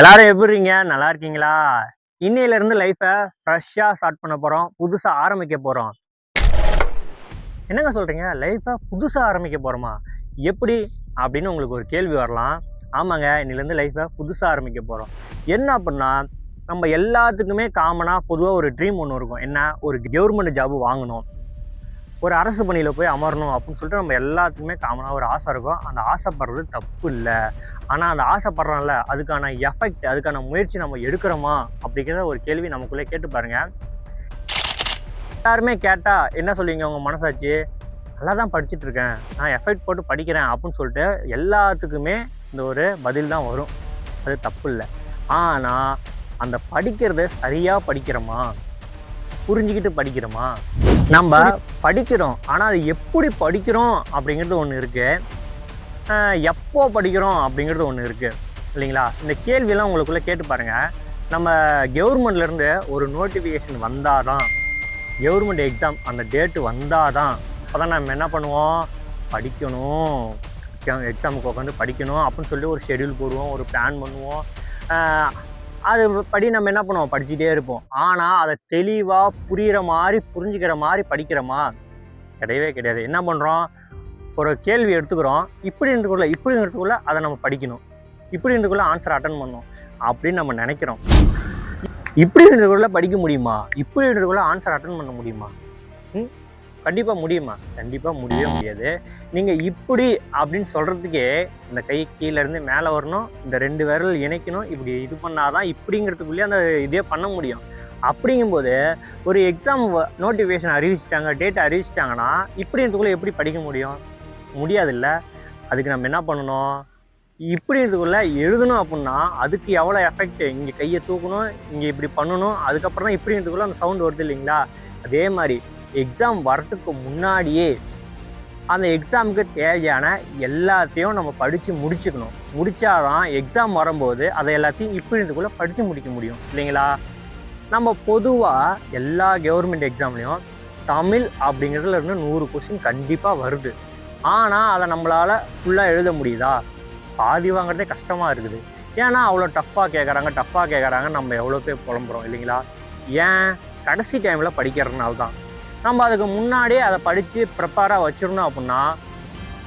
எல்லாரும் எப்படி இருக்கீங்க? நல்லா இருக்கீங்களா? இன்னையில இருந்து லைஃபை ஃப்ரெஷ்ஷாக ஸ்டார்ட் பண்ண போறோம். புதுசா ஆரம்பிக்க போறோம். என்னங்க சொல்றீங்க? லைஃப்பை புதுசா ஆரம்பிக்க போறோமா? எப்படி? அப்படின்னு உங்களுக்கு ஒரு கேள்வி வரலாம். ஆமாங்க இன்னிலேருந்து லைஃப்பை புதுசா ஆரம்பிக்க போறோம். என்ன அப்படின்னா நம்ம எல்லாத்துக்குமே காமனாக பொதுவாக ஒரு ட்ரீம் ஒன்று இருக்கும். என்ன? ஒரு கவர்மெண்ட் ஜாபு வாங்கணும். ஒரு அரசு பணியில் போய் அமரணும் அப்படின்னு சொல்லிட்டு நம்ம எல்லாத்துக்குமே காமனாக ஒரு ஆசை இருக்கும். அந்த ஆசைப்படுறது தப்பு இல்லை. ஆனால் அந்த ஆசைப்படுறோம்ல அதுக்கான எஃபெக்ட் அதுக்கான முயற்சி நம்ம எடுக்கிறோமா? அப்படிங்கிற ஒரு கேள்வி நமக்குள்ளே கேட்டு பாருங்க. எல்லாருமே கேட்டால் என்ன சொல்லுவீங்க உங்கள் மனசாச்சு நல்லா தான் படிச்சுட்டு இருக்கேன். நான் எஃபெக்ட் போட்டு படிக்கிறேன் அப்படின்னு சொல்லிட்டு எல்லாத்துக்குமே இந்த ஒரு பதில் தான் வரும். அது தப்பு இல்லை. ஆனால் அந்த படிக்கிறத சரியாக படிக்கிறோமா? புரிஞ்சுக்கிட்டு படிக்கிறோமா? நம்ம படிக்கிறோம். ஆனால் அது எப்படி படிக்கிறோம் அப்படிங்கிறது ஒன்று இருக்குது எப்போ படிக்கிறோம் அப்படிங்கிறது ஒன்று இருக்குது இல்லைங்களா? இந்த கேள்வியெல்லாம் உங்களுக்குள்ளே கேட்டு பாருங்கள் நம்ம கவர்மெண்ட்லேருந்து ஒரு நோட்டிஃபிகேஷன் வந்தால் தான் கவர்மெண்ட் எக்ஸாம் அந்த டேட்டு வந்தால் தான் அப்போ தான் நம்ம என்ன பண்ணுவோம்? படிக்கணும். எக்ஸாமுக்கு உட்காந்து படிக்கணும் அப்படின்னு சொல்லி ஒரு ஷெடியூல் போடுவோம் ஒரு பிளான் பண்ணுவோம். அது படி நம்ம என்ன பண்ணுவோம்? படிச்சுட்டே இருப்போம். ஆனால் அதை தெளிவாக புரிகிற மாதிரி புரிஞ்சுக்கிற மாதிரி படிக்கிறோமா? கிடையவே கிடையாது. என்ன பண்ணுறோம் ஒரு கேள்வி எடுத்துக்கிறோம். இப்படி இருந்துக்குள்ள இப்படி இருந்துக்குள்ள அதை நம்ம படிக்கணும். இப்படி இருந்துக்குள்ள ஆன்சர் அட்டன் பண்ணணும். அப்படின்னு நம்ம நினைக்கிறோம். இப்படி இருந்ததுக்குள்ள படிக்க முடியுமா? இப்படி ஆன்சர் அட்டன் பண்ண முடியுமா? ம்? கண்டிப்பாக முடியுமா? கண்டிப்பாக முடியவே முடியாது. நீங்கள் இப்படி அப்படின்னு சொல்கிறதுக்கே இந்த கை கீழேருந்து மேலே வரணும். இந்த ரெண்டு விரல் இணைக்கணும். இப்படி இது பண்ணாதான் இப்படிங்கிறதுக்குள்ளேயே அந்த இதே பண்ண முடியும். அப்படிங்கும்போது ஒரு எக்ஸாம் நோட்டிஃபிகேஷன் அறிவிச்சிட்டாங்க டேட் அறிவிச்சிட்டாங்கன்னா இப்படின்றதுக்குள்ளே எப்படி படிக்க முடியும்? முடியாதுல்ல. அதுக்கு நம்ம என்ன பண்ணணும்? இப்படி இப்படின்றதுக்குள்ள எழுதணும் அப்படின்னா அதுக்கு எவ்வளோ எஃபெக்ட் இங்கே கையை தூக்கணும் இங்கே இப்படி பண்ணணும் அதுக்கப்புறம் தான் இப்படி இப்படின்றதுக்குள்ள அந்த சவுண்ட் வருது இல்லைங்களா? அதே மாதிரி எக்ஸாம் வரத்துக்கு முன்னாடியே அந்த எக்ஸாமுக்கு தேவையான எல்லாத்தையும் நம்ம படித்து முடிச்சுக்கணும். முடித்தாதான் எக்ஸாம் வரும்போது அதை எல்லாத்தையும் இப்படி இப்படின்றதுக்குள்ளே படித்து முடிக்க முடியும் இல்லைங்களா? நம்ம பொதுவாக எல்லா கவர்மெண்ட் எக்ஸாம்லேயும் தமிழ் அப்படிங்கிறதுல இருந்து நூறு கொஸ்டின் கண்டிப்பாக வருது. ஆனால் அதை நம்மளால் ஃபுல்லாக எழுத முடியுதா? பாதி வாங்குறதே கஷ்டமாக இருக்குது. ஏன்னா அவ்வளோ டஃப்பாக கேட்குறாங்க டஃப்பாக கேட்குறாங்க நம்ம எவ்வளோ பேர் புலம்புறோம் இல்லைங்களா? ஏன்? கடைசி டைமில் படிக்கிறதுனால தான். நம்ம அதுக்கு முன்னாடியே அதை படித்து ப்ரிப்பேராக வச்சிருந்தோம் அப்படின்னா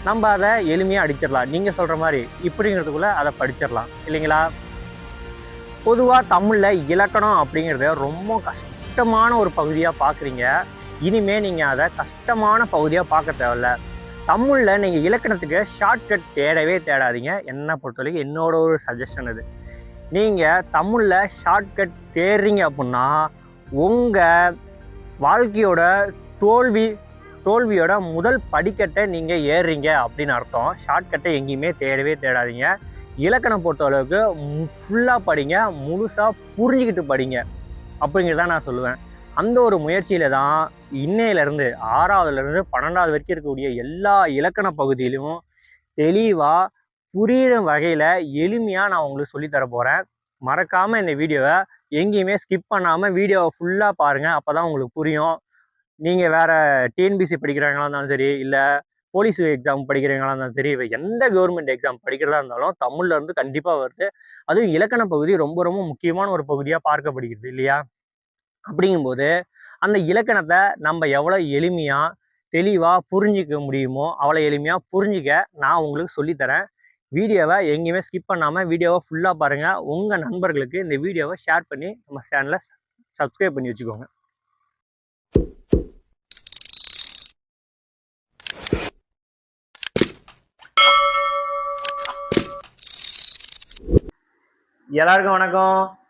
நம்ம அதை எளிமையாக அடிச்சிடலாம். நீங்கள் சொல்கிற மாதிரி இப்படிங்கிறதுக்குள்ளே அதை படிச்சிடலாம் இல்லைங்களா? பொதுவாக தமிழில் இலக்கணம் அப்படிங்கிறத ரொம்ப கஷ்டமான ஒரு பகுதியாக பார்க்குறீங்க இனிமே நீங்கள் அதை கஷ்டமான பகுதியாக பார்க்க தேவையில்ல. தமிழில் நீங்கள் இலக்கணத்துக்கு ஷார்ட்கட் தேடவே தேடாதீங்க. என்னை பொறுத்தவரைக்கும் என்னோட ஒரு சஜஷன் இது. நீங்கள் தமிழில் ஷார்ட்கட் தேடுறீங்க அப்படின்னா உங்கள் வாழ்க்கையோட தோல்வி தோல்வியோட முதல் படிக்கட்டை நீங்கள் ஏறுறீங்க அப்படின்னு அர்த்தம். ஷார்ட்கட்டை எங்கேயுமே தேடவே தேடாதீங்க. இலக்கணம் பொறுத்த அளவுக்கு ஃபுல்லாக படிங்க முழுசாக புரிஞ்சுக்கிட்டு படிங்க. அப்படிங்கிறதான் நான் சொல்லுவேன். அந்த ஒரு முயற்சியில தான் இன்னையிலேருந்து ஆறாவதுலேருந்து பன்னெண்டாவது வரைக்கும் இருக்கக்கூடிய எல்லா இலக்கண பகுதியிலும் தெளிவாக புரியிற வகையில் எளிமையாக நான் உங்களுக்கு சொல்லித்தர போகிறேன் மறக்காமல் இந்த வீடியோவை எங்கேயுமே ஸ்கிப் பண்ணாமல் வீடியோவை ஃபுல்லாக பாருங்கள் அப்போ தான் உங்களுக்கு புரியும். நீங்கள் வேறு டிஎன்பிசி படிக்கிறவங்களா இருந்தாலும் சரி இல்லை போலீஸ் எக்ஸாம் படிக்கிறவங்களா இருந்தாலும் சரி இல்லை எந்த கவர்மெண்ட் எக்ஸாம் படிக்கிறதா இருந்தாலும் தமிழ்லேருந்து கண்டிப்பாக வருது. அதுவும் இலக்கண பகுதி ரொம்ப ரொம்ப முக்கியமான ஒரு பகுதியாக பார்க்கப்படுகிறது இல்லையா? அப்படிங்கும்போது அந்த இலக்கணத்தை நம்ம எவ்வளோ எளிமையாக தெளிவாக புரிஞ்சிக்க முடியுமோ அவ்வளோ எளிமையாக புரிஞ்சிக்க நான் உங்களுக்கு சொல்லித்தரேன். வீடியோவை எங்கேயுமே ஸ்கிப் பண்ணாமல் வீடியோவை ஃபுல்லாக பாருங்கள் உங்கள் நண்பர்களுக்கு இந்த வீடியோவை ஷேர் பண்ணி நம்ம சேனலை சப்ஸ்கிரைப் பண்ணி வச்சுக்கோங்க. எல்லாருக்கும் வணக்கம்.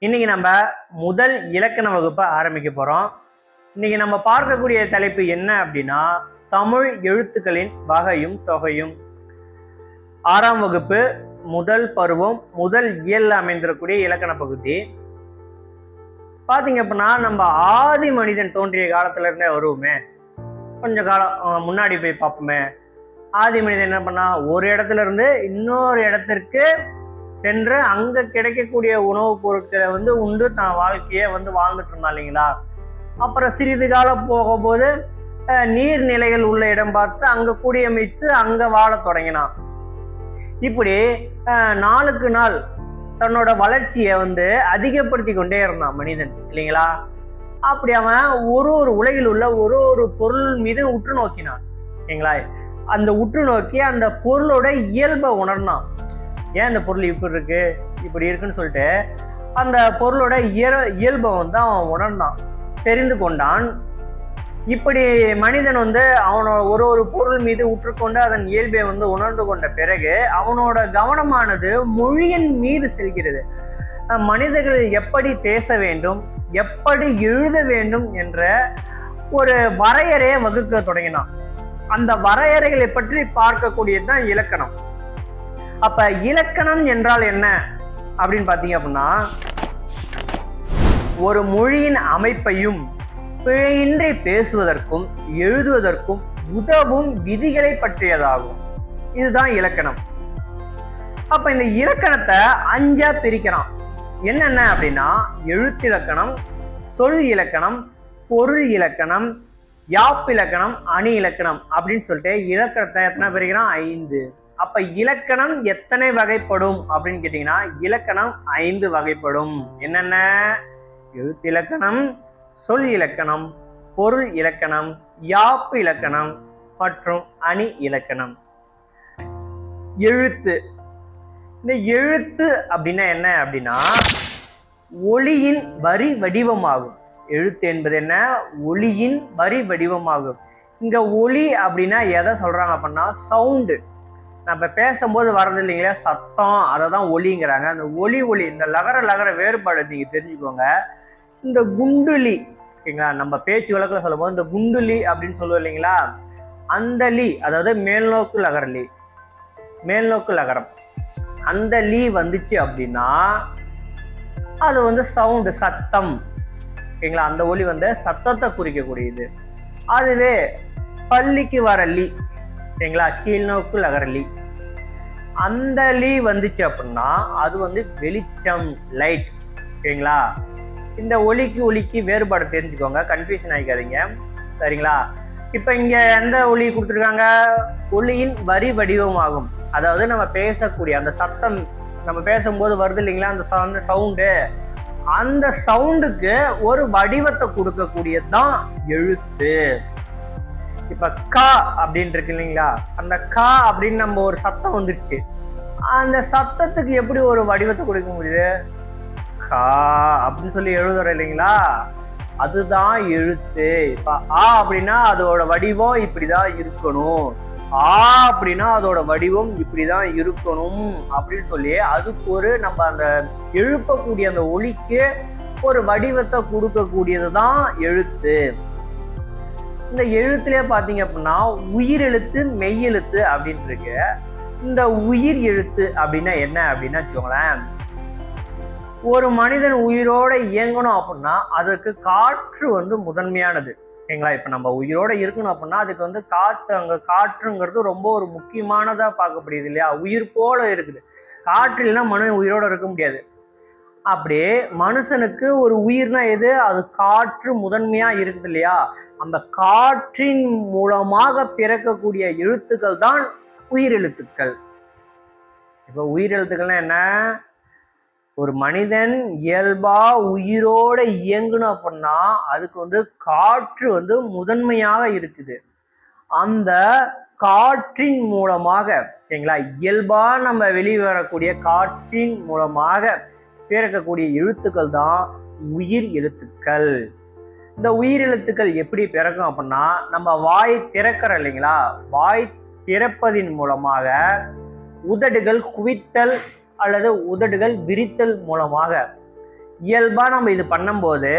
இன்னைக்கு நம்ம முதல் இலக்கண வகுப்பை ஆரம்பிக்க போகிறோம் இன்னைக்கு நம்ம பார்க்கக்கூடிய தலைப்பு என்ன அப்படின்னா தமிழ் எழுத்துக்களின் வகையும் தொகையும். ஆறாம் வகுப்பு முதல் பருவம் முதல் இயல் அமைந்திருக்கக்கூடிய இலக்கண பகுதி. பார்த்தீங்க அப்படின்னா நம்ம ஆதி மனிதன் தோன்றிய காலத்துல இருந்தே வருவோமே. கொஞ்ச காலம் முன்னாடி போய் பார்ப்போமே. ஆதி மனிதன் என்ன பண்ணா ஒரு இடத்துல இருந்து இன்னொரு இடத்திற்கு சென்று அங்க கிடைக்கக்கூடிய உணவுப் பொருட்களை வந்து உண்டு தான் வாழ்க்கையை வந்து வாழ்ந்துட்டு இருந்தா இல்லைங்களா? அப்புறம் சிறிது காலம் போகும்போது நீர்நிலைகள் உள்ள இடம் பார்த்து அங்க குடியமைத்து அங்க வாழத் தொடங்கினான். இப்படி நாளுக்கு நாள் தன்னோட வளர்ச்சியை வந்து அதிகப்படுத்தி கொண்டே இருந்தான் மனிதன் இல்லைங்களா? அப்படி அவன் ஒரு ஒரு உலகில் உள்ள ஒரு ஒரு பொருள் மீது உற்று நோக்கினான் சரிங்களா அந்த உற்று நோக்கி அந்த பொருளோட இயல்பை உணர்னான் ஏன் இந்த பொருள் இப்படி இருக்கு? இப்படி இருக்குன்னு சொல்லிட்டு அந்த பொருளோட இயற இயல்பை வந்து அவன் உணர்ந்தான். தெரிந்து கொண்டான். இப்படி மனிதன் வந்து அவனோட ஒரு ஒரு பொருள் மீது உற்றுக்கொண்டு அதன் இயல்பை வந்து உணர்ந்து கொண்ட பிறகு அவனோட கவனமானது மொழியின் மீது செல்கிறது. மனிதர்கள் எப்படி பேச வேண்டும் எப்படி எழுத வேண்டும் என்ற ஒரு வரையறையை வகுக்க தொடங்கினான். அந்த வரையறைகளை பற்றி பார்க்கக்கூடியது தான் இலக்கணம். அப்ப இலக்கணம் என்றால் என்ன அப்படின்னு பார்த்தீங்க அப்படின்னா ஒரு மொழியின் அமைப்பையும் பிழையின்றி பேசுவதற்கும் எழுதுவதற்கும் உதவும் விதிகளை பற்றியதாகும். இதுதான் இலக்கணம். அப்ப இந்த இலக்கணத்தை அஞ்சா பிரிக்கிறான் என்னென்ன அப்படின்னா எழுத்திலக்கணம் சொல் இலக்கணம் பொருள் இலக்கணம் யாப்பிலக்கணம் அணி இலக்கணம் அப்படின்னு சொல்லிட்டு இலக்கணத்தை எத்தனை பிரிக்கிறான் ஐந்து. அப்ப இலக்கணம் எத்தனை வகைப்படும் அப்படின்னு கேட்டீங்கன்னா இலக்கணம் ஐந்து வகைப்படும். என்னென்ன? எழுத்து இலக்கணம் சொல் இலக்கணம் பொருள் இலக்கணம் யாப்பு இலக்கணம் மற்றும் அணி இலக்கணம். எழுத்து. இந்த எழுத்து அப்படின்னா என்ன அப்படின்னா ஒளியின் வரி வடிவமாகும். எழுத்து என்பது என்ன? ஒளியின் வரி வடிவமாகும். இங்க ஒளி அப்படின்னா எதை சொல்றாங்க அப்படின்னா சவுண்டு நம்ம பேசும்போது வர்றது இல்லைங்களா சத்தம் அதை தான் ஒலிங்கிறாங்க. அந்த ஒலி ஒளி இந்த லகர லகர வேறுபாடு நீங்கள் தெரிஞ்சுக்கோங்க. இந்த குண்டுலி ஓகேங்களா நம்ம பேச்சு வழக்கில் சொல்லும்போது இந்த குண்டுலி அப்படின்னு சொல்லுவோம் இல்லைங்களா? அந்த லீ அதாவது மேல்நோக்கு லகரலி மேல்நோக்கு லகரம். அந்த லீ வந்துச்சு அப்படின்னா அது வந்து சவுண்டு சத்தம் ஓகேங்களா அந்த ஒலி வந்து சத்தத்தை குறிக்கக்கூடியது. அதுவே பள்ளிக்கு வர லீ ஓகேங்களா கீழ்நோக்கு லகரலி அந்த லீ வந்துச்சு அப்படின்னா அது வந்து வெளிச்சம் லைட் ஓகேங்களா இந்த ஒளிக்கு ஒலிக்கு வேறுபாடு தெரிஞ்சுக்கோங்க. கன்ஃபியூஷன் ஆகிக்காதீங்க சரிங்களா? இப்போ இங்கே எந்த ஒளி கொடுத்துருக்காங்க? ஒளியின் வரி வடிவமாகும். அதாவது நம்ம பேசக்கூடிய அந்த சத்தம் நம்ம பேசும்போது வருது இல்லைங்களா? அந்த சவுண்டு அந்த சவுண்டுக்கு ஒரு வடிவத்தை கொடுக்கக்கூடியது தான் எழுத்து. இப்ப கா அப்படின்னு இருக்கு இல்லைங்களா? அந்த கா அப்படின்னு நம்ம ஒரு சத்தம் வந்துருச்சு. அந்த சத்தத்துக்கு எப்படி ஒரு வடிவத்தை கொடுக்க முடியுது? கா அப்படின்னு சொல்லி எழுதுறோம் இல்லைங்களா? அதுதான் எழுத்து. இப்ப ஆ அப்படின்னா அதோட வடிவம் இப்படிதான் இருக்கணும். ஆ அப்படின்னா அதோட வடிவம் இப்படிதான் இருக்கணும் அப்படின்னு சொல்லி அதுக்கு ஒரு நம்ம அந்த எழுப்பக்கூடிய அந்த ஒலிக்கு ஒரு வடிவத்தை கொடுக்கக்கூடியது தான் எழுத்து. இந்த எழுத்துலயே பார்த்தீங்க அப்படின்னா உயிர் எழுத்து மெய்யெழுத்து அப்படின்னு இருக்கு. இந்த உயிர் எழுத்து அப்படின்னா என்ன அப்படின்னா வச்சுக்கோங்களேன். ஒரு மனிதன் உயிரோட இயங்கணும் அப்படின்னா அதற்கு காற்று வந்து முதன்மையானது. ஓகேங்களா? இப்போ நம்ம உயிரோட இருக்கணும் அப்படின்னா அதுக்கு வந்து காற்று அங்கே காற்றுங்கிறது ரொம்ப ஒரு முக்கியமானதாக பார்க்கப்படுது இல்லையா? உயிர் போல இருக்குது. காற்று இல்லைன்னா மனிதன் உயிரோட இருக்க முடியாது. அப்படியே மனுஷனுக்கு ஒரு உயிர்னா எது? அது காற்று முதன்மையாக இருக்குது இல்லையா? அந்த காற்றின் மூலமாக பிறக்கக்கூடிய எழுத்துக்கள் தான் உயிரெழுத்துக்கள். இப்போ உயிரெழுத்துக்கள்னா என்ன? ஒரு மனிதன் இயல்பா உயிரோட இயங்கணும் அப்படின்னா அதுக்கு வந்து காற்று வந்து முதன்மையாக இருக்குது. அந்த காற்றின் மூலமாக சரிங்களா? இயல்பா நம்ம வெளியே வரக்கூடிய காற்றின் மூலமாக பிறக்கக்கூடிய எழுத்துக்கள் தான் உயிர் எழுத்துக்கள். இந்த உயிரிழுத்துக்கள் எப்படி பிறக்கும் அப்படின்னா நம்ம வாய் திறக்கிறோம் இல்லைங்களா? வாய் திறப்பதின் மூலமாக உதடுகள் குவித்தல் அல்லது உதடுகள் விரித்தல் மூலமாக இயல்பாக நம்ம இது பண்ணும்போது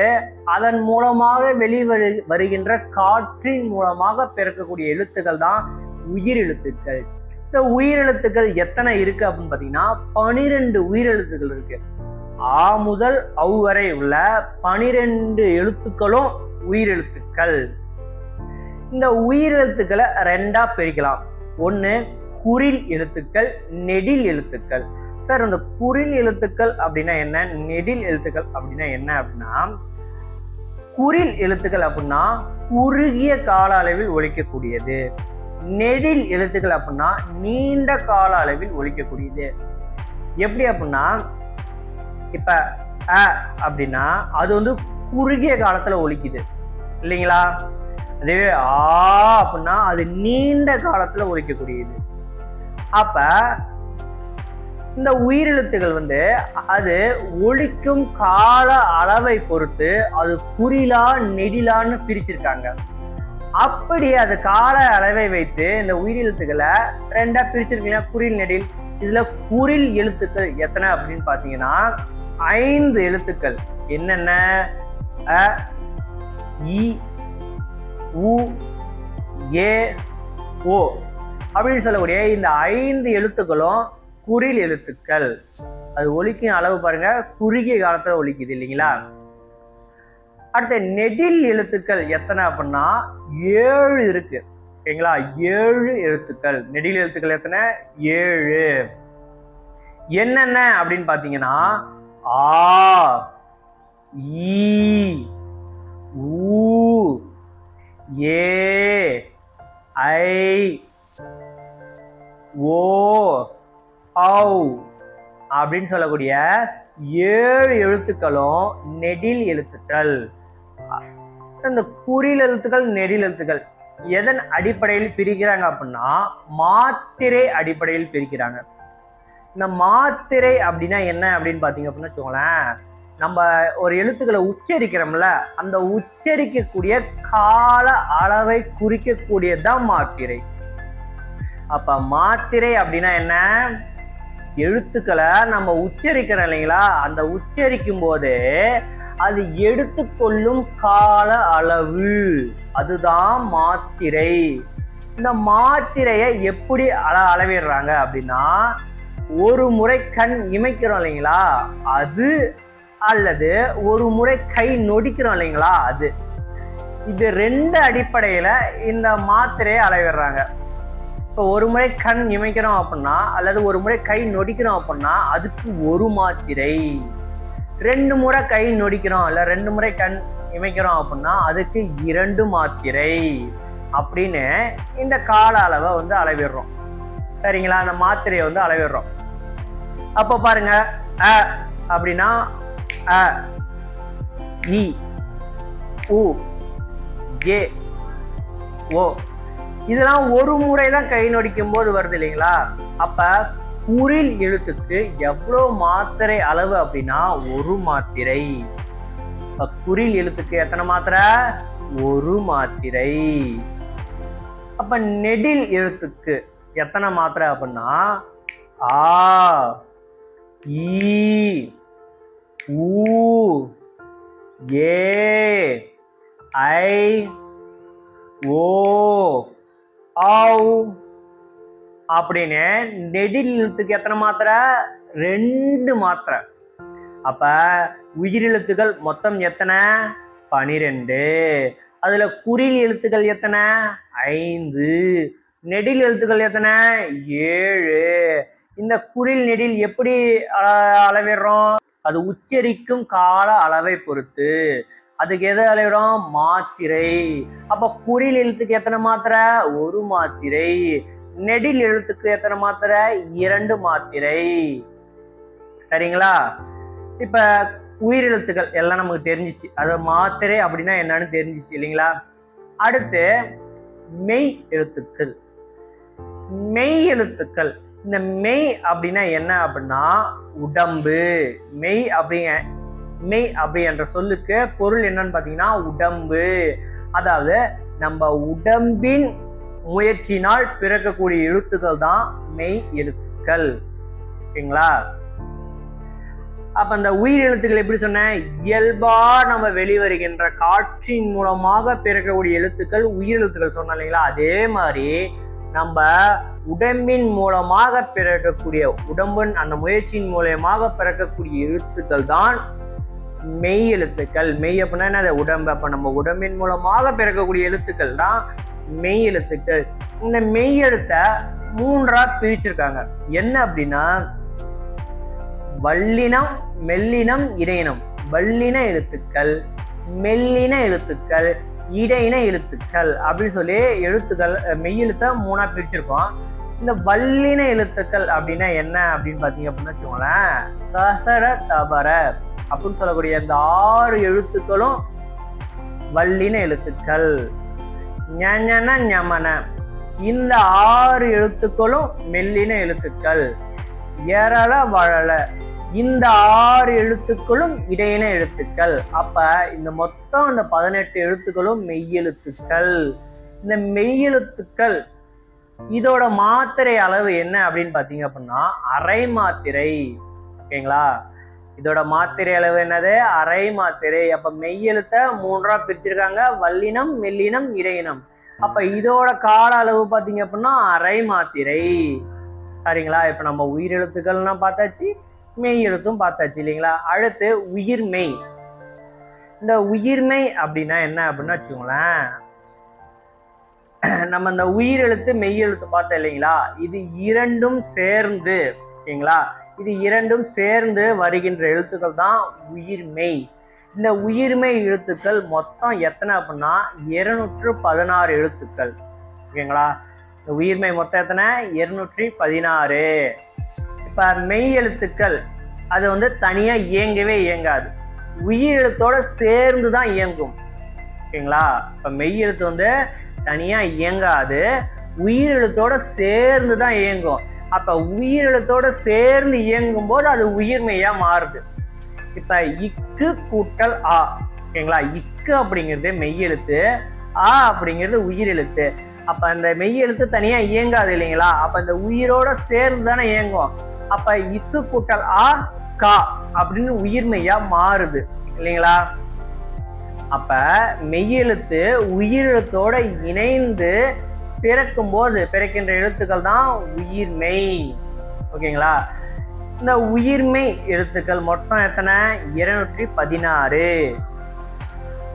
அதன் மூலமாக வெளிவரு வருகின்ற காற்றின் மூலமாக பிறக்கக்கூடிய எழுத்துக்கள் தான் உயிர் எழுத்துக்கள் இந்த உயிரெழுத்துக்கள் எத்தனை இருக்கு அப்படின்னு பார்த்தீங்கன்னா பனிரெண்டு உயிரெழுத்துக்கள் இருக்கு. ஆ முதல் அவ் வரை உள்ள பனிரெண்டு எழுத்துக்களும் உயிரெழுத்துக்கள். இந்த உயிரெழுத்துக்களை ரெண்டா பிரிக்கலாம். ஒன்று குறில் எழுத்துக்கள் நெடில் எழுத்துக்கள். சார் இந்த குறில் எழுத்துக்கள் அப்படின்னா என்ன? நெடில் எழுத்துக்கள் அப்படின்னா என்ன அப்படின்னா குறில் எழுத்துக்கள் அப்படின்னா குறுகிய கால அளவில் ஒழிக்கக்கூடியது நெடில் எழுத்துக்கள் அப்படின்னா நீண்ட கால அளவில் ஒழிக்கக்கூடியது எப்படி அப்படின்னா இப்ப அ அப்படின்னா அது வந்து குறுகிய காலத்துல ஒழிக்குது இல்லைங்களா? அதுவே ஆ அப்படின்னா அது நீண்ட காலத்துல ஒழிக்கக்கூடியது அப்ப இந்த உயிரெழுத்துகள் வந்து அது ஒழிக்கும் கால அளவை பொறுத்து அது குறிலா நெடிலான்னு பிரிச்சிருக்காங்க. அப்படி அது கால அளவை வைத்து இந்த உயிரெழுத்துக்களை ரெண்டா பிரிச்சிருக்கீங்களா? குறில் நெடில். இதுல குறில் எழுத்துக்கள் எத்தனை அப்படின்னு பாத்தீங்கன்னா ஐந்து எழுத்துக்கள். என்னென்ன? அ இ உ ஏ ஓ. அப்படின்னு சொல்லக்கூடிய இந்த ஐந்து எழுத்துக்களும் குறில் எழுத்துக்கள். அது ஒலிக்கும் அளவு பாருங்க. குறுகிய காலத்துல ஒலிக்குது இல்லைங்களா? அடுத்த நெடில் எழுத்துக்கள் எத்தனை அப்படின்னா ஏழு இருக்கு. ஓகேங்களா? ஏழு எழுத்துக்கள். நெடில் எழுத்துக்கள் எத்தனை? ஏழு. என்னென்ன அப்படின்னு பார்த்தீங்கன்னா ஆ ஈ ஊ ஏ ஐ ஓ ஔ அப்படின்னு சொல்லக்கூடிய ஏழு எழுத்துக்களும் நெடில் எழுத்துக்கள். இந்த குறில் எழுத்துக்கள் நெடில் எழுத்துக்கள் எதன் அடிப்படையில் பிரிக்கிறாங்க அப்படின்னா மாத்திரை அடிப்படையில் பிரிக்கிறாங்க. இந்த மாத்திரை அப்படின்னா என்ன அப்படின்னு பார்த்தீங்க அப்படின்னு வச்சுக்கோங்களேன் நம்ம ஒரு எழுத்துக்களை உச்சரிக்கிறோம்ல அந்த உச்சரிக்கக்கூடிய கால அளவை குறிக்கக்கூடியதுதான் மாத்திரை. அப்ப மாத்திரை அப்படின்னா என்ன? எழுத்துக்களை நம்ம உச்சரிக்கிறோம் இல்லைங்களா? அந்த உச்சரிக்கும் போது அது எடுத்துக்கொள்ளும் கால அளவு. அதுதான் மாத்திரை. இந்த மாத்திரையை எப்படி அள அளவிடுறாங்க அப்படின்னா ஒரு முறை கண் இமைக்கிறோம் இல்லைங்களா? அது அல்லது ஒரு முறை கை நொடிக்கிறோம் இல்லைங்களா? அது. இது ரெண்டு அடிப்படையில் இந்த மாத்திரையை அளவிடுறாங்க. இப்போ ஒரு முறை கண் இமைக்கிறோம் அப்படின்னா அல்லது ஒரு முறை கை நொடிக்கிறோம் அப்படின்னா அதுக்கு ஒரு மாத்திரை. ரெண்டு முறை கை நொடிக்கிறோம் இல்லை ரெண்டு முறை கண் இமைக்கிறோம் அப்படின்னா அதுக்கு இரண்டு மாத்திரை. அப்படின்னு இந்த கால அளவை வந்து அளவிடுறோம். சரிங்களா? அந்த மாத்திரையை வந்து அளவிடுறோம். அப்போ பாருங்க அ அப்படின்னா அ இ உ ஏ ஓ. இதெல்லாம் ஒரு முறை தான் கை நொடிக்கும் போது வருது இல்லைங்களா? அப்ப குறில் எழுத்துக்கு எவ்வளவு மாத்திரை அளவு அப்படின்னா ஒரு மாத்திரை. குரில் குறில் எழுத்துக்கு எத்தனை மாத்திரை? ஒரு மாத்திரை. அப்ப நெடில் எழுத்துக்கு எத்தனை மாத்திரை அப்படின்னா ஆ ஈ ஊ ஏ ஐ ஓ ஆவ் அப்படின்னு நெடில் எழுத்துக்கு எத்தனை மாத்திரை? ரெண்டு மாத்திரை. அப்ப உயிரெழுத்துகள் மொத்தம் எத்தனை? பனிரெண்டு. அதுல குறில் எழுத்துக்கள் எத்தனை? ஐந்து. நெடில் எழுத்துக்கள் எத்தனை? ஏழு. இந்த குறில் நெடில் எப்படி அ- அளவிடுறோம்? அது உச்சரிக்கும் கால அளவை பொறுத்து. அதுக்கு எதை அளவிடும் மாத்திரை. அப்ப குறில் எழுத்துக்கு எத்தனை மாத்திரை? ஒரு மாத்திரை. நெடில் எழுத்துக்கு எத்தனை மாத்திரை? இரண்டு மாத்திரை. சரிங்களா? இப்ப உயிரெழுத்துக்கள் எல்லாம் நமக்கு தெரிஞ்சிச்சு. அது மாத்திரை அப்படின்னா என்னன்னு தெரிஞ்சிச்சு இல்லைங்களா? அடுத்து மெய் எழுத்துக்கள். மெய் எழுத்துக்கள். இந்த மெய் அப்படின்னா என்ன அப்படின்னா உடம்பு. மெய் அப்படிங்க மெய் அப்படி என்ற சொல்லுக்கு பொருள் என்னன்னு பார்த்தீங்கன்னா உடம்பு. அதாவது நம்ம உடம்பின் முயற்சியினால் பிறக்கக்கூடிய எழுத்துக்கள் தான் மெய் எழுத்துக்கள். ஓகேங்களா? அப்ப அந்த உயிர் எழுத்துக்கள் எப்படி சொன்னேன் இயல்பா நம்ம வெளிவருகின்ற காற்றின் மூலமாக பிறக்கக்கூடிய எழுத்துக்கள் உயிர் எழுத்துக்கள் சொன்னோம் இல்லைங்களா? அதே மாதிரி நம்ம உடம்பின் மூலமாக பிறக்கக்கூடிய உடம்பின் அந்த முயற்சியின் மூலயமாக பிறக்கக்கூடிய எழுத்துக்கள் தான் மெய் எழுத்துக்கள். மெய் அப்படின்னா என்ன உடம்பு. அப்போ நம்ம உடம்பின் மூலமாக பிறக்கக்கூடிய எழுத்துக்கள் தான் மெய் எழுத்துக்கள். இந்த மெய் எழுத்தை மூன்றா பிரிச்சிருக்காங்க. என்ன அப்படின்னா வல்லினம் மெல்லினம் இடையினம் வல்லின எழுத்துக்கள் மெல்லின எழுத்துக்கள். இடையின எழுத்துக்கள் அப்படின்னு சொல்லி எழுத்துக்கள் மெய்யெழுத்தை மெய் எழுத்தை மூணா பிரிச்சிருக்கோம். இந்த வல்லின எழுத்துக்கள் அப்படின்னா என்ன அப்படின்னு பார்த்தீங்க அப்படின்னு வச்சுக்கோங்களேன் கசர தபர அப்படின்னு சொல்லக்கூடிய இந்த ஆறு எழுத்துக்களும் வல்லின எழுத்துக்கள். ஞன ஞமன. இந்த ஆறு எழுத்துக்களும் மெல்லின எழுத்துக்கள். எரள வழல இந்த ஆறு எழுத்துக்களும் இடையின எழுத்துக்கள். அப்ப இந்த மொத்தம் இந்த பதினெட்டு எழுத்துக்களும் மெய்யெழுத்துக்கள் இந்த மெய்யெழுத்துக்கள் இதோட மாத்திரை அளவு என்ன அப்படின்னு பார்த்தீங்க அப்படின்னா அரை மாத்திரை. ஓகேங்களா? இதோட மாத்திரை அளவு என்னது? அரை மாத்திரை. அப்ப மெய்யெழுத்த மூன்றா பிரிச்சிருக்காங்க. வல்லினம் மெல்லினம் இடையினம். அப்ப இதோட கால அளவு பார்த்தீங்க அப்படின்னா அரை மாத்திரை. சரிங்களா? இப்ப நம்ம உயிரெழுத்துக்கள்லாம் பார்த்தாச்சு. மெய் எழுத்தும் பார்த்தாச்சு இல்லைங்களா? அடுத்து உயிர்மெய். இந்த உயிர்மெய் அப்படின்னா என்ன அப்படின்னு வச்சுக்கோங்களேன். நம்ம இந்த உயிர் எழுத்து மெய் எழுத்து பார்த்தோம் இல்லைங்களா? இது இரண்டும் சேர்ந்து ஓகேங்களா? இது இரண்டும் சேர்ந்து வருகின்ற எழுத்துக்கள் தான் உயிர்மெய். இந்த உயிர்மை எழுத்துக்கள் மொத்தம் எத்தனை அப்படின்னா இருநூற்று பதினாறு எழுத்துக்கள். ஓகேங்களா? இந்த உயிர்மெய் மொத்தம் எத்தனை? இருநூற்றி பதினாறு. இப்போ மெய் எழுத்துக்கள். அது வந்து தனியாக இயங்கவே இயங்காது. உயிரெழுத்தோட சேர்ந்து தான் இயங்கும். ஓகேங்களா? இப்போ மெய் எழுத்து வந்து தனியாக இயங்காது. உயிரெழுத்தோட சேர்ந்து தான் இயங்கும். அப்போ உயிரெழுத்தோட சேர்ந்து இயங்கும் போது அது உயிர்மையாக மாறுது. இப்போ இக்கு கூட்டல் ஆ. ஓகேங்களா? இக்கு அப்படிங்கிறது மெய் எழுத்து. ஆ அப்படிங்கிறது உயிர் எழுத்து. அப்போ அந்த மெய் எழுத்து தனியாக இயங்காது இல்லைங்களா? அப்போ இந்த உயிரோட சேர்ந்து தானே இயங்கும். அப்ப இக்கு கூட்டல் ஆ கா அப்படின்னு உயிர்மெய்யா மாறுது. இல்லைங்களா? அப்ப மெய்யெழுத்து உயிரெழுத்தோட இணைந்து பிறக்கும் போது பிறக்கின்ற எழுத்துக்கள் தான் உயிர்மெய் ஓகேங்களா? இந்த உயிர்மை எழுத்துக்கள் மொத்தம் எத்தனை? இருநூற்றி பதினாறு.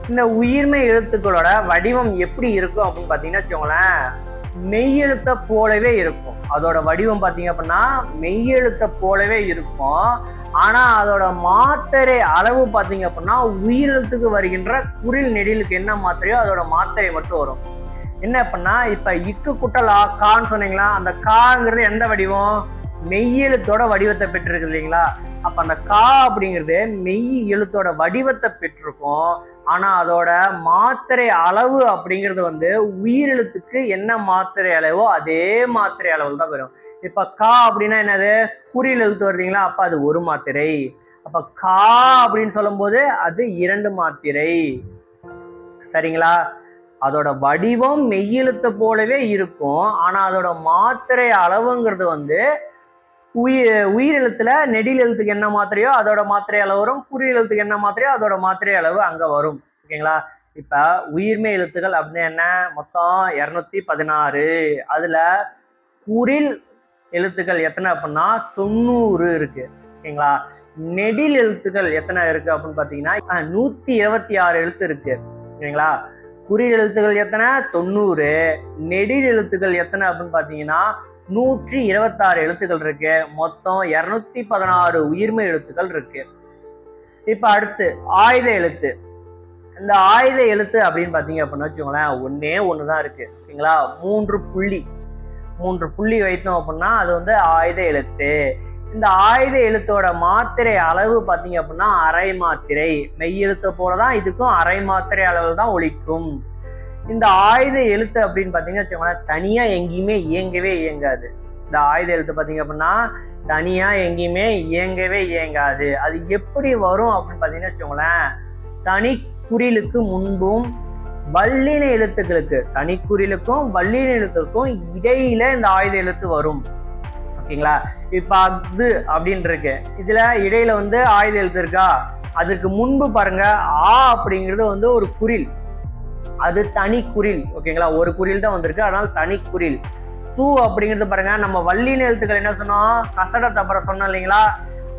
இந்த உயிர்மெய் எழுத்துக்களோட வடிவம் எப்படி இருக்கும் அப்படின்னு பார்த்தீங்கன்னா வச்சுக்கோங்களேன். மெய்யெழுத்த போலவே இருக்கும். அதோட வடிவம் பார்த்தீங்க அப்படின்னா மெய்யெழுத்த போலவே இருக்கும். ஆனால் அதோட மாத்திரை அளவு பார்த்தீங்க அப்படின்னா உயிரெழுத்துக்கு வருகின்ற குரில் நெடிலுக்கு என்ன மாத்திரையோ அதோட மாத்திரை மட்டும் வரும். என்ன அப்படின்னா இப்போ இக்கு குட்டலா கான்னு சொன்னீங்களா? அந்த காங்கிறது எந்த வடிவம்? மெய் எழுத்தோட வடிவத்தை பெற்றிருக்கு இல்லைங்களா? அப்ப அந்த கா அப்படிங்கிறது மெய் எழுத்தோட வடிவத்தை பெற்றிருக்கும். ஆனா அதோட மாத்திரை அளவு அப்படிங்கிறது வந்து உயிரெழுத்துக்கு என்ன மாத்திரை அளவோ அதே மாத்திரை அளவில் தான் வரும். இப்ப கா அப்படின்னா என்னது? குறியில் எழுத்து வருதுங்களா அப்ப அது ஒரு மாத்திரை. அப்ப கா அப்படின்னு சொல்லும்போது அது இரண்டு மாத்திரை. சரிங்களா? அதோட வடிவம் மெய்யெழுத்த போலவே இருக்கும். ஆனா அதோட மாத்திரை அளவுங்கிறது வந்து உயிர் உயிரெழுத்துல நெடில் எழுத்துக்கு என்ன மாத்திரையோ அதோட மாத்திரை அளவு வரும். குறியெழுத்துக்கு எழுத்துக்கு என்ன மாத்திரையோ அதோட மாத்திரை அளவு அங்க வரும். ஓகேங்களா? இப்ப உயிர்மை எழுத்துக்கள் அப்படின்னு என்ன? மொத்தம் இருநூத்தி பதினாறு. அதுல குறில் எழுத்துக்கள் எத்தனை அப்படின்னா தொண்ணூறு இருக்கு. ஓகேங்களா? நெடில் எழுத்துக்கள் எத்தனை இருக்கு அப்படின்னு பாத்தீங்கன்னா நூத்தி இருபத்தி ஆறு எழுத்து இருக்கு. ஓகேங்களா? குறில் எழுத்துக்கள் எத்தனை? தொண்ணூறு. நெடில் எழுத்துக்கள் எத்தனை அப்படின்னு பாத்தீங்கன்னா நூற்றி இருபத்தாறு எழுத்துக்கள் இருக்கு. மொத்தம் இரநூத்தி பதினாறு உயிர்மை எழுத்துக்கள் இருக்கு. இப்ப அடுத்து ஆயுத எழுத்து. இந்த ஆயுத எழுத்து அப்படின்னு பாத்தீங்க அப்படின்னு வச்சுக்கோங்களேன் ஒன்னே ஒண்ணுதான் இருக்கு. ஓகேங்களா மூன்று புள்ளி. மூன்று புள்ளி வைத்தோம் அப்படின்னா அது வந்து ஆயுத எழுத்து. இந்த ஆயுத எழுத்தோட மாத்திரை அளவு பாத்தீங்க அப்படின்னா அரை மாத்திரை. மெய் எழுத்தை போலதான் இதுக்கும் அரை மாத்திரை அளவு தான் ஒழிக்கும். இந்த ஆயுத எழுத்து அப்படின்னு பார்த்தீங்கன்னா வச்சுக்கோங்களேன் தனியாக எங்கேயுமே இயங்கவே இயங்காது. இந்த ஆயுத எழுத்து பார்த்தீங்க அப்படின்னா தனியாக எங்கேயுமே இயங்கவே இயங்காது. அது எப்படி வரும் அப்படின்னு பார்த்தீங்கன்னா வச்சுக்கோங்களேன் தனி குறிலுக்கு முன்பும் வல்லின எழுத்துக்களுக்கு தனிக்குறிலுக்கும் வல்லின எழுத்துக்கும் இடையில இந்த ஆயுத எழுத்து வரும். ஓகேங்களா? இப்ப அது அப்படின்னு இருக்கு. இதுல இடையில வந்து ஆயுத எழுத்து இருக்கா? அதுக்கு முன்பு பாருங்க ஆ அப்படிங்கிறது வந்து ஒரு குறில் அது தனி குரில் ஓகேங்களா? ஒரு குரில் தான் வந்திருக்கு. அதனால தனி குரில் தூ அப்படிங்கிறது பாருங்க நம்ம வள்ளின எழுத்துக்கள் என்ன சொன்னோம்? கசட தப்பற சொன்னோம் இல்லைங்களா?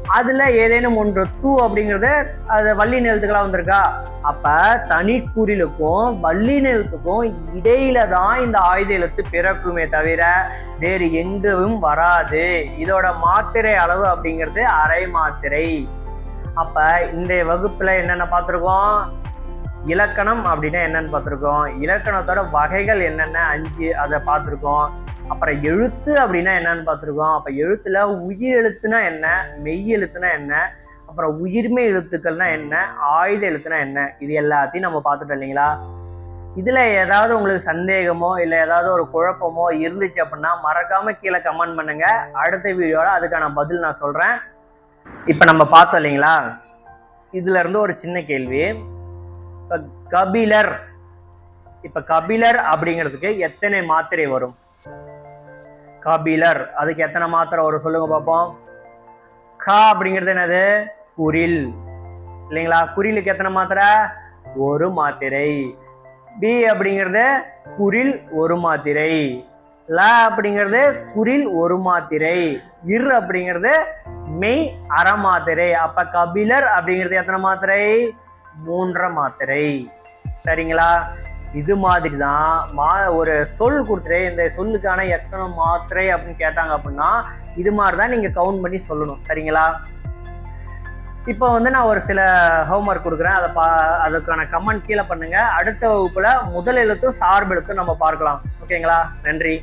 அதுல ஏதேனும் ஒன்று தூ அப்படிங்கிறது அது வள்ளின எழுத்துக்களா வந்திருக்கா? அப்ப தனி குறிலுக்கும் வள்ளின எழுத்துக்கும் இடையில தான் இந்த ஆயுத எழுத்து பிறக்குமே தவிர வேறு எங்கும் வராது. இதோட மாத்திரை அளவு அப்படிங்கிறது அரை மாத்திரை. அப்ப இன்றைய வகுப்புல என்னென்ன பார்த்துருக்கோம்? இலக்கணம் அப்படின்னா என்னன்னு பார்த்துருக்கோம். இலக்கணத்தோட வகைகள் என்னென்ன? அஞ்சு அதை பார்த்துருக்கோம். அப்புறம் எழுத்து அப்படின்னா என்னன்னு பார்த்துருக்கோம். அப்போ எழுத்துல உயிர் எழுத்துனா என்ன? மெய் எழுத்துனா என்ன? அப்புறம் உயிர்மை எழுத்துக்கள்னா என்ன? ஆயுத எழுத்துனா என்ன? இது எல்லாத்தையும் நம்ம பார்த்துட்டோம் இல்லைங்களா? இதுல ஏதாவது உங்களுக்கு சந்தேகமோ இல்லை ஏதாவது ஒரு குழப்பமோ இருந்துச்சு அப்படின்னா மறக்காம கீழே கமெண்ட் பண்ணுங்க. அடுத்த வீடியோவில் அதுக்கான பதில் நான் சொல்றேன். இப்போ நம்ம பார்த்தோம் இல்லைங்களா? இதுல இருந்து ஒரு சின்ன கேள்வி. கபிலர். இப்ப கபிலர் அப்படிங்கிறதுக்கு எத்தனை மாத்திரை வரும்? கபிலர். அதுக்கு எத்தனை மாத்திரை வரும் சொல்லுங்க பார்ப்போம் க அப்படிங்கிறது என்னது? குரில். இல்லைங்களா? குரிலுக்கு எத்தனை மாத்திரை? ஒரு மாத்திரை. பி அப்படிங்கிறது குரில் ஒரு மாத்திரை. ல அப்படிங்கிறது குரில் ஒரு மாத்திரை. இர் அப்படிங்கிறது மெய் அரை மாத்திரை. அப்ப கபிலர் அப்படிங்கிறது எத்தனை மாத்திரை? மூன்றரை மாத்திரை. சரிங்களா? இது மாதிரி தான் மா ஒரு சொல் கொடுத்துரு இந்த சொல்லுக்கான எத்தனை மாத்திரை அப்படின்னு கேட்டாங்க அப்படின்னா இது மாதிரி தான் நீங்கள் கவுண்ட் பண்ணி சொல்லணும். சரிங்களா? இப்போ வந்து நான் ஒரு சில ஹோம்ஒர்க் கொடுக்குறேன். அதை பா அதுக்கான கமெண்ட் கீழே பண்ணுங்கள் அடுத்த வகுப்பில் முதல் எழுத்தும் சார்பு எழுத்தும் நம்ம பார்க்கலாம். ஓகேங்களா? நன்றி.